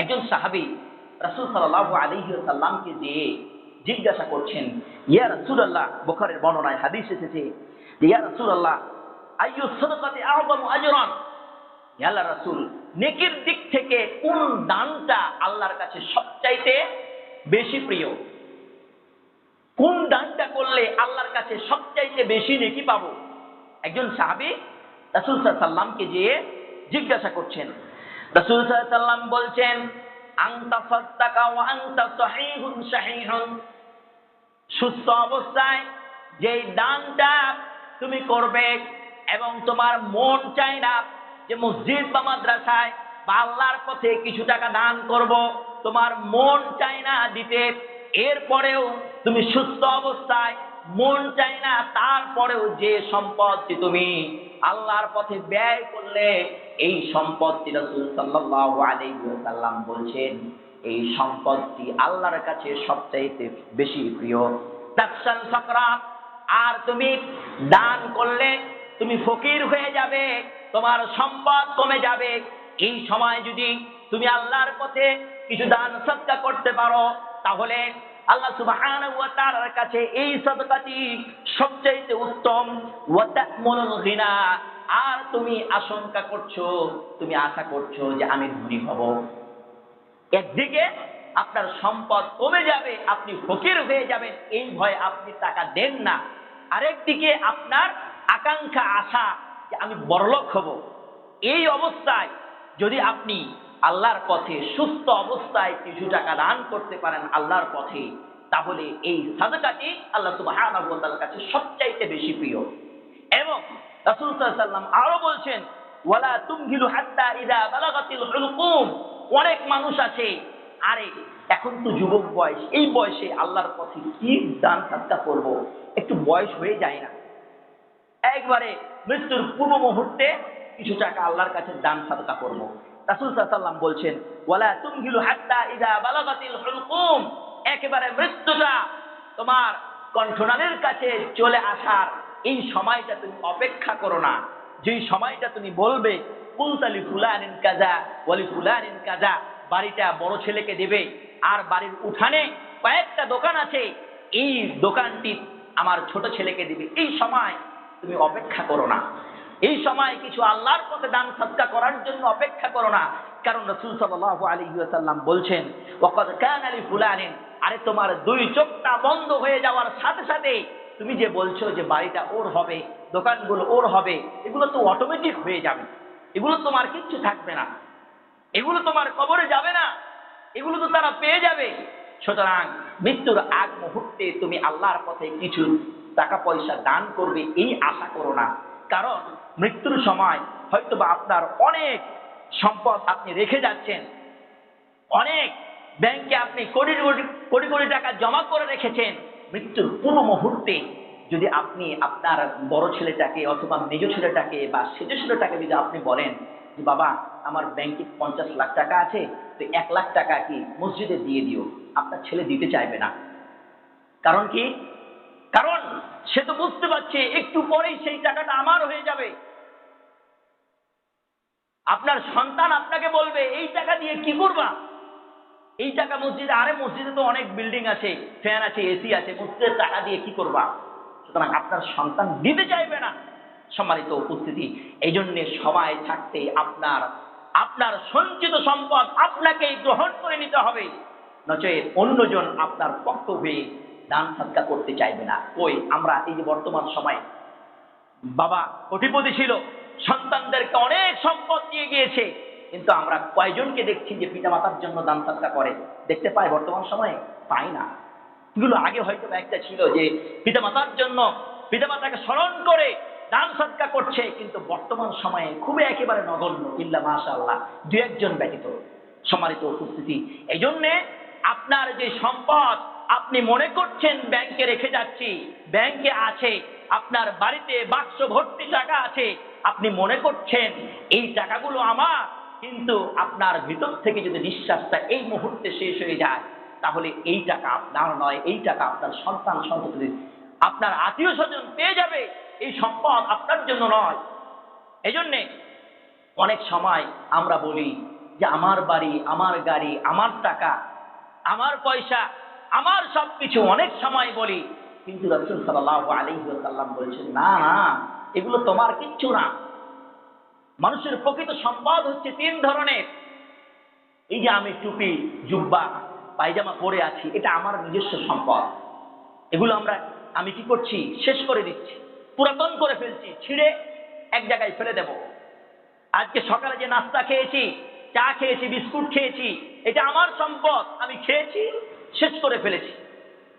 একজন সাহাবী রাসূল সাল্লাল্লাহু আলাইহি সাল্লামকে জিজ্ঞাসা করছেন, ইয়া রাসূলুল্লাহ, বুখারীর বর্ণনায় হাদিস এসেছে ইয়া আ'যামু আজরান? আল্লাহ রাসূল, নেকির দিক থেকে কোন দানটা আল্লাহর কাছে সবচাইতে বেশি প্রিয়? কোন দানটা করলে আল্লাহর কাছে সবচাইতে বেশি নেকি পাবো? একজন সাহাবী রাসূল সাল্লামকে জিজ্ঞাসা করছেন রাসূল সাল্লাম বলছেন, আনতা ওয়া আনতা সুস্থ অবস্থায় যেই দানটা তুমি করবে এবং তোমার মন চাই না যে মসজিদ বা মাদ্রাসায় বা আল্লাহর পথে কিছু টাকা দান করব, তোমার মন চাই না দিতে, এরপরেও তুমি সুস্থ অবস্থায় মন চাই না, তারপরেও যে সম্পদটি তুমি আল্লাহর পথে ব্যয় করলে এই সম্পদটি রাসূল সাল্লাল্লাহু আলাইহি বলছেন, এই সম্পদটি আল্লাহর কাছে সবচাইতে বেশি প্রিয়। সাকরাত আর তুমি দান করলে তুমি ফকির হয়ে যাবে, তোমার সম্পদ কমে যাবে। এই সময় যদি তুমি আল্লাহর পথে কিছু দান সৎকা করতে পারো, তাহলে আল্লাহ সুবহানাহু কাছে এই সদকাটি সবচেয়ে উত্তম। আর তুমি আশঙ্কা করছ, তুমি আশা করছ যে আমি ধনী হব। একদিকে আপনার সম্পদ কমে যাবে, আপনি ফকির হয়ে যাবেন, এই ভয়ে আপনি টাকা দেন না। আরেকদিকে আপনার আকাঙ্ক্ষা আশা যে আমি বড়লোক হব। এই অবস্থায় যদি আপনি আল্লাহর পথে সুস্থ অবস্থায় কিছু টাকা দান করতে পারেন আল্লাহর পথে, তাহলে এই সাদকাটি আল্লাহ সুবহানাহু ওয়া কাছে সবচাইতে বেশি প্রিয়। এবং রাসূল ওয়াসাল্লাম আরও বলছেন, ওয়ালা হাত্তা ইযা বালাগাতিল হুলকুম। অনেক মানুষ আছে, আরে, এখন তো যুবক বয়স, এই বয়সে আল্লাহর পথে কি দান সাদকা করব? একটু বয়স হয়ে যায় না। একবারে মৃত্যুর পূর্ব মুহূর্তে কিছু টাকা আল্লাহর কাছে দান সাদকা করব। বলছেন, ওয়ালা হাত্তা ইযা বালাগাতিল হুলকুম একেবারে মৃত্যুটা তোমার কণ্ঠনালীর কাছে চলে আসার এই সময়টা তুমি অপেক্ষা করো না। যেই সময়টা তুমি বলবে কুলতালি ফুলানিন কাজা ওয়ালি ফুলানিন কাজা বাড়িটা বড় ছেলেকে দেবে, আর বাড়ির উঠানে কয়েকটা দোকান আছে, এই দোকানটি আমার ছোট ছেলেকে দিবে। এই সময় তুমি অপেক্ষা করো না। এই সময় কিছু আল্লাহর পথে দান সৎকা করার জন্য অপেক্ষা করো না। কারণ রসুল সাল্লাল্লাহু আলাইহি ওয়াসাল্লাম বলছেন, ওয়াকাদ কানা লি ফুলানিন। আরে তোমার দুই চোখটা বন্ধ হয়ে যাওয়ার সাথে সাথে তুমি যে বলছো যে বাড়িটা ওর হবে, দোকানগুলো ওর হবে, এগুলো তো অটোমেটিক হয়ে যাবে। এগুলো তোমার কিচ্ছু থাকবে না। এগুলো তোমার কবরে যাবে না। এগুলো তো তারা পেয়ে যাবে। সুতরাং মৃত্যুর আগ মুহূর্তে তুমি আল্লাহর পথে কিছু টাকা পয়সা দান করবে, এই আশা করো না। কারণ মৃত্যুর সময় হয়তো বা আপনার অনেক সম্পদ আপনি রেখে যাচ্ছেন। অনেক ব্যাংকে আপনি কোটি কোটি কোটি কোটি টাকা জমা করে রেখেছেন। মৃত্যুর পূর্ব মুহূর্তে যদি আপনি আপনার বড় ছেলেটাকে অথবা মেজ ছেলেটাকে বা সেজ ছেলেটাকে যদি আপনি বলেন যে, বাবা, আমার ব্যাংকে পঞ্চাশ লাখ টাকা আছে, তো এক লাখ টাকা কি মসজিদে দিয়ে দিও। আপনার ছেলে দিতে চাইবে না। কারণ কি? কারণ সে তো বুঝতে পারছে, একটু পরেই সেই টাকাটা আমার হয়ে যাবে। আপনার সন্তান আপনাকে বলবে, এই টাকা দিয়ে কি করবা? এই টাকা মসজিদে, আরে মসজিদে তো অনেক বিল্ডিং আছে ফ্যান আছে এসি আছে, মসজিদের টাকা দিয়ে কি করবা? সুতরাং আপনার সন্তান দিতে চাইবে না। সম্মানিত উপস্থিতি এই জন্য সবাই থাকতে আপনার আপনার সঞ্চিত সম্পদ আপনাকেই গ্রহণ করে নিতে হবে। নচেত অন্যজন আপনার পক্ষ হয়ে দান সৎকার করতে চাইবে না। ওই আমরা এই যে বর্তমান সময়ে, বাবা কোটিপতি ছিল, সন্তানদেরকে অনেক সম্পদ দিয়ে গিয়েছে, কিন্তু আমরা কয়জনকে দেখছি যে পিতামাতার জন্য দান সৎকার করে? দেখতে পাই বর্তমান সময়ে? পাই না। এগুলো আগে হয়তো একটা ছিল যে পিতামাতার জন্য পিতামাতাকে স্মরণ করে দান সৎকার করছে, কিন্তু বর্তমান সময়ে খুবই একেবারে নগণ্য, ইল্লা মাশা আল্লাহ দু একজন ব্যতীত, সম্মানিত উপস্থিতি। এই জন্যে আপনার যে সম্পদ আপনি মনে করছেন ব্যাংকে রেখে যাচ্ছি, ব্যাংকে আছে, আপনার বাড়িতে বাক্স ভর্তি টাকা আছে, আপনি মনে করছেন এই টাকাগুলো আমার, কিন্তু আপনার ভিতর থেকে যদি নিঃশ্বাসটা এই মুহূর্তে শেষ হয়ে যায়, তাহলে এই টাকা আপনার নয়, এই টাকা আপনার সন্তান সন্ততি, আপনার আত্মীয় স্বজন পেয়ে যাবে, এই সম্পদ আপনার জন্য নয়। এই জন্যে অনেক সময় আমরা বলি যে, আমার বাড়ি, আমার গাড়ি, আমার টাকা, আমার পয়সা আমার সবকিছু অনেক সময় বলি, কিন্তু রসুল সাল্লাহ আলহিহাল্লাম বলছেন, না না, এগুলো তোমার কিচ্ছু না। মানুষের প্রকৃত সম্পদ হচ্ছে তিন ধরনের। এই যে আমি টুপি, জুব্বা, পায়জামা পরে আছি, এটা আমার নিজস্ব সম্পদ। এগুলো আমরা, আমি কি করছি? শেষ করে দিচ্ছি। পুরাতন করে ফেলছি। ছিঁড়ে এক জায়গায় ফেলে দেব। আজকে সকালে যে নাস্তা খেয়েছি, চা খেয়েছি, বিস্কুট খেয়েছি, এটা আমার সম্পদ। আমি খেয়েছি শেষ করে ফেলেছি।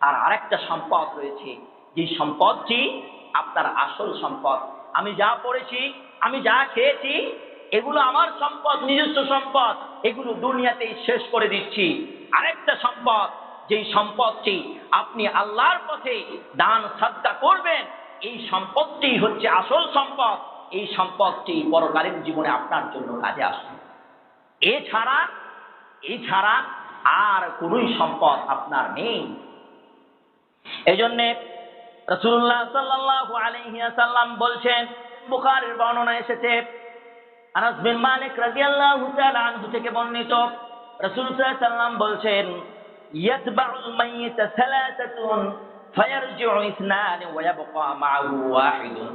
আর আরেকটা সম্পদ রয়েছে। যে সম্পদটি আপনার আসল সম্পদ। আমি যা পড়েছি, আমি যা খেয়েছি, এগুলো আমার সম্পদ, নিজস্ব সম্পদ। এগুলো দুনিয়াতেই শেষ করে দিচ্ছি। আরেকটা সম্পদ, যেই সম্পদটি আপনি আল্লাহর পথে দান, সাদকা করবেন, এই সম্পদটি হচ্ছে আসল সম্পদ। এই সম্পদটি পরকালীন জীবনে আপনার জন্য কাজে আসবে। এছাড়া এছাড়া আর কোনোই সম্পদ আপনার নেই। এই জন্যে রসুল্লাহ সাল্লাল্লাহু আলাইহি সাল্লাম বলছেন, বুখারীর বর্ণনা এসেছে, আনাস বিন মালিক আনহু থেকে বর্ণিত বলছেন, ইয়াতবাউল মাইয়িত সালাসাতুন ফায়ারজিউ ইসনান ওয়া ইয়াবকা ওয়াহিদুন।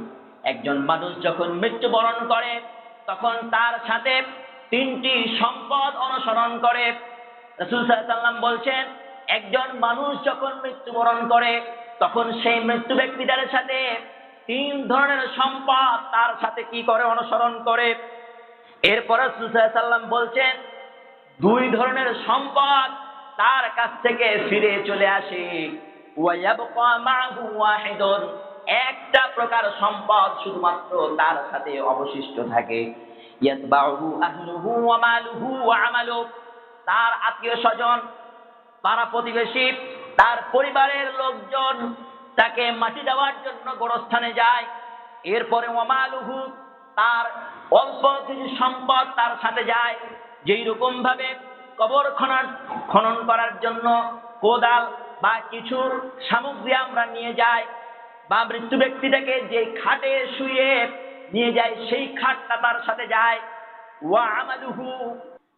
একজন মানুষ যখন মৃত্যুবরণ করে, তখন তার সাথে তিনটি সম্পদ অনুসরণ করে রাসূল সাল্লাম বলছেন, একজন মানুষ যখন মৃত্যুবরণ করে, তখন সেই মৃত্যু ব্যক্তিটার সাথে তিন ধরনের সম্পদ তার সাথে কি করে অনুসরণ করে? এরপরে সাল্লাম বলছেন, দুই ধরনের সম্পদ তার কাছ থেকে ফিরে চলে আসে। একটা প্রকার সম্পদ শুধুমাত্র তার সাথে অবশিষ্ট থাকে। ইয়াতবাউহু আহলুহু ওয়া মালুহু ওয়া আমালু তার আত্মীয় স্বজন, পাড়া প্রতিবেশী, তার পরিবারের লোকজন তাকে মাটি দেওয়ার জন্য গোরস্থানে যায়। এরপরে ওমালুহু তার অল্প কিছু সম্পদ তার সাথে যায়। যেই রকম ভাবে কবর খনন খনন করার জন্য কোদাল বা কিছু সামগ্রী আমরা নিয়ে যাই বা মৃত্যু ব্যক্তিটাকে যে খাটে শুয়ে নিয়ে যায়, সেই খাটটা তার সাথে যায়। ওয়া আমালুহু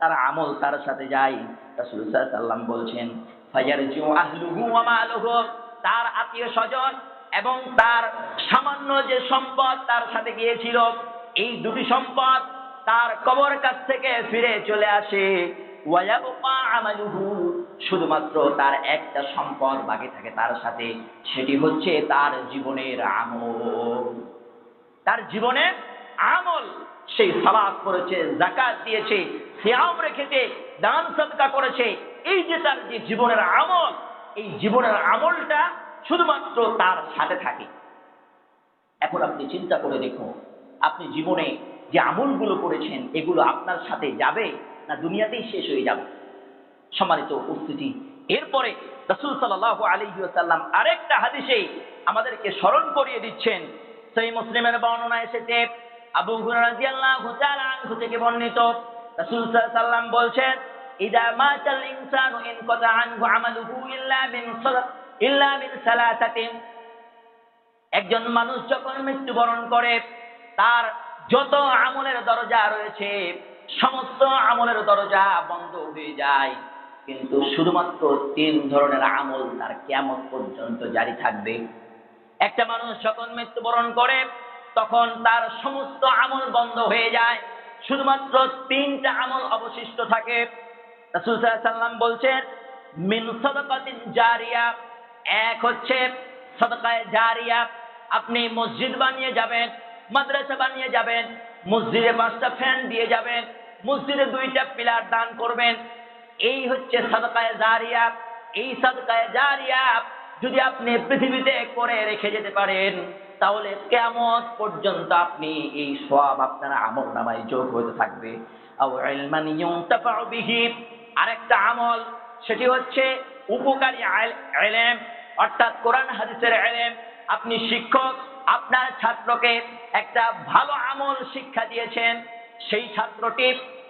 তার আমল তার সাথে যায়। রাসূল সাল্লাম বলছেন, ফায়ারজু আহলুহু ওয়া মালুহু। তার আত্মীয় স্বজন এবং তার সামান্য যে সম্পদ তার সাথে গিয়েছিল, এই দুটি সম্পদ তার কবর কাছ থেকে ফিরে চলে আসে। শুধুমাত্র তার একটা সম্পদ বাকি থাকে তার সাথে, সেটি হচ্ছে তার জীবনের আমল। তার জীবনে আমল। সেই সালাদ করেছে জাকাত দিয়েছে সিয়াম রেখেছে, দান সদকা করেছে, এই যে তার যে জীবনের আমল, এই জীবনের আমলটা শুধুমাত্র তার সাথে থাকে। এখন আপনি চিন্তা করে দেখুন, আপনি জীবনে যে আমলগুলো করেছেন, এগুলো আপনার সাথে যাবে না দুনিয়াতেই শেষ হয়ে যাবে? সম্মানিত উপস্থিতি। এরপরে রসুল সাল্লাহ আলহিউসাল্লাম আরেকটা হাদিসে আমাদেরকে স্মরণ করিয়ে দিচ্ছেন। সেই মুসলিমের বর্ণনা এসেছে, আবু থেকে বর্ণিত রাসূল বলছেন, ইদা মাতাল ইনসানু ইন কাতা আনহু আমালুহু ইল্লা মিন সালাত, ইল্লা মিন সালাসাতিন একজন মানুষ যখন মৃত্যুবরণ করে, তার যত আমলের দরজা রয়েছে, সমস্ত আমলের দরজা বন্ধ হয়ে যায়। কিন্তু শুধুমাত্র তিন ধরনের আমল তার কেমন পর্যন্ত জারি থাকবে। একটা মানুষ যখন মৃত্যুবরণ করে, তখন তার সমস্ত আমল বন্ধ হয়ে যায়। শুধুমাত্র তিনটা আমল অবশিষ্ট থাকে। সাল্লাম বলছেন, মিন সাদাকাতিন জারিয়া এক হচ্ছে সাদাকায়ে জারিয়া, আপনি মসজিদ বানিয়ে যাবেন, মাদ্রাসা বানিয়ে যাবেন, মসজিদে পাঁচটা ফ্যান দিয়ে যাবেন, মসজিদে দুইটা পিলার দান করবেন। এই হচ্ছে সাদকায়ে জারিয়া। এই সাদকায়ে জারিয়া যদি আপনি পৃথিবীতে করে রেখে যেতে পারেন তাহলে কেমন পর্যন্ত আপনি এই সব আপনার আমল নামায় যোগ হতে থাকবে। আরেকটা আমল, সেটি হচ্ছে উপকারী ইলম, অর্থাৎ কোরআন হাদিসের ইলম। আপনি শিক্ষক, আপনার ছাত্রকে একটা ভালো আমল শিক্ষা দিয়েছেন। সেই ছাত্রটি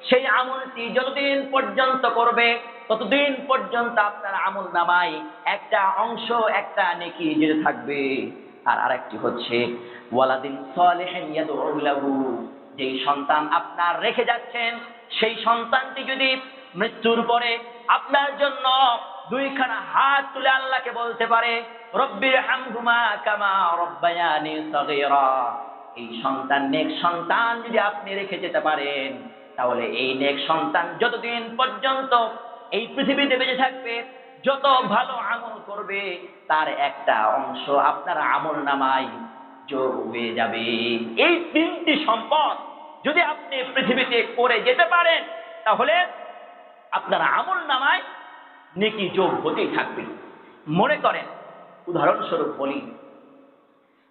সেই আমলটি যতদিন পর্যন্ত করবে, ততদিন পর্যন্ত আপনার আমল নামায় একটা অংশ, একটা নেকি যেতে থাকবে। আর আরেকটি হচ্ছে, ওয়ালাদিন যেই সন্তান আপনার রেখে যাচ্ছেন, সেই সন্তানটি যদি মৃত্যুর পরে আপনার জন্য দুইখানা হাত তুলে আল্লাহকে বলতে পারে রব্বির হামহুমা কামা রব্বায়ানি সগীরা এই সন্তান নেক সন্তান যদি আপনি রেখে যেতে পারেন, তাহলে এই নেক সন্তান যতদিন পর্যন্ত এই পৃথিবীতে বেঁচে থাকবে যত ভালো আমল করবে, তার একটা অংশ আপনার আমল নামায় যোগ হয়ে যাবে। এই তিনটি সম্পদ যদি আপনি পৃথিবীতে করে যেতে পারেন, তাহলে আপনার আমল নামায় নেকি যোগ হতেই থাকবে। মনে করেন, উদাহরণস্বরূপ বলি,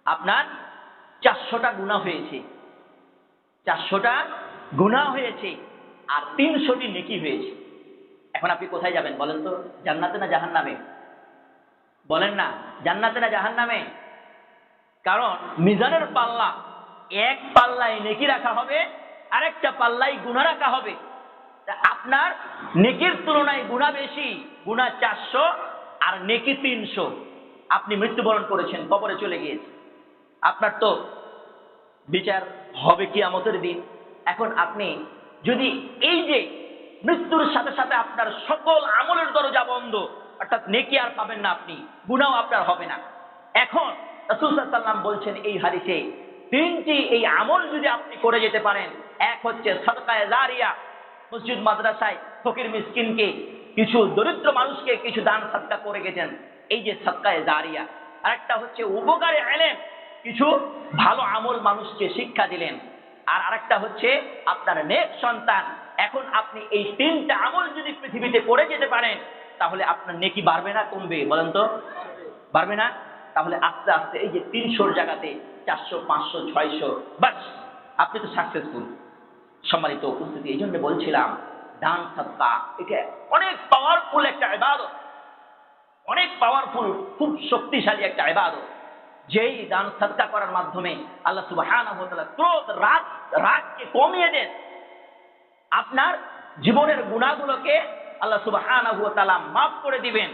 আপনার চারশোটা গুণা হয়েছে। চারশোটা গুণা হয়েছে আর তিনশোটি নেকি হয়েছে। এখন আপনি কোথায় যাবেন বলেন তো? জান্নাতে না জাহান নামে বলেন না, জান্নাতে না জাহান নামে কারণ মিজানের পাল্লা এক পাল্লায় নেকি রাখা হবে, আরেকটা পাল্লায় গুণা রাখা হবে। আপনার নেকির তুলনায় গুণা বেশি গুণা চারশো আর নেকি তিনশো। আপনি মৃত্যুবরণ করেছেন, কবরে চলে গিয়েছে আপনার তো বিচার হবে কি আমতের দিন। এখন আপনি যদি এই যে মৃত্যুর সাথে সাথে আপনার সকল আমলের দরজা বন্ধ। অর্থাৎ নেকি আর পাবেন না আপনি গুণাও আপনার হবে না। এখন রসুল বলছেন এই হাদিসে, তিনটি এই আমল যদি আপনি করে যেতে পারেন, এক হচ্ছে সদকায় জারিয়া, মসজিদ মাদ্রাসায় ফকির মিসকিনকে, কিছু দরিদ্র মানুষকে কিছু দান সৎকা করে গেছেন, এই যে সৎকায় জারিয়া। আরেকটা হচ্ছে উপকারে এলেন কিছু ভালো আমল মানুষকে শিক্ষা দিলেন। আর আরেকটা হচ্ছে আপনার নেক সন্তান এখন আপনি এই তিনটা আমল যদি পৃথিবীতে করে যেতে পারেন, তাহলে আপনার নেকি বাড়বে না, কমবে, বলেন তো? বাড়বে না? তাহলে আস্তে আস্তে এই যে তিনশোর জায়গাতে চারশো, পাঁচশো, ছয়শো বাস আপনি তো সাকসেসফুল সম্মানিত উপস্থিতি, এই জন্য বলছিলাম, দান সত্তা এটা অনেক পাওয়ারফুল একটা ইবাদত। অনেক পাওয়ারফুল খুব শক্তিশালী একটা ইবাদত। যেই দান সৎকা করার মাধ্যমে আল্লাহ তাআলা ক্রোধ, রাগ, রাগকে কমিয়ে দেন। আপনার জীবনের গুণাগুলোকে আল্লাহ সুবাহ মাফ করে দিবেন,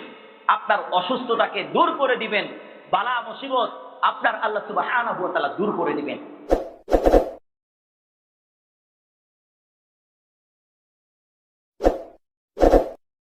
আপনার অসুস্থতাকে দূর করে দিবেন, বালা মুসিবত আপনার আল্লাহ সুবাহ দূর করে দিবেন।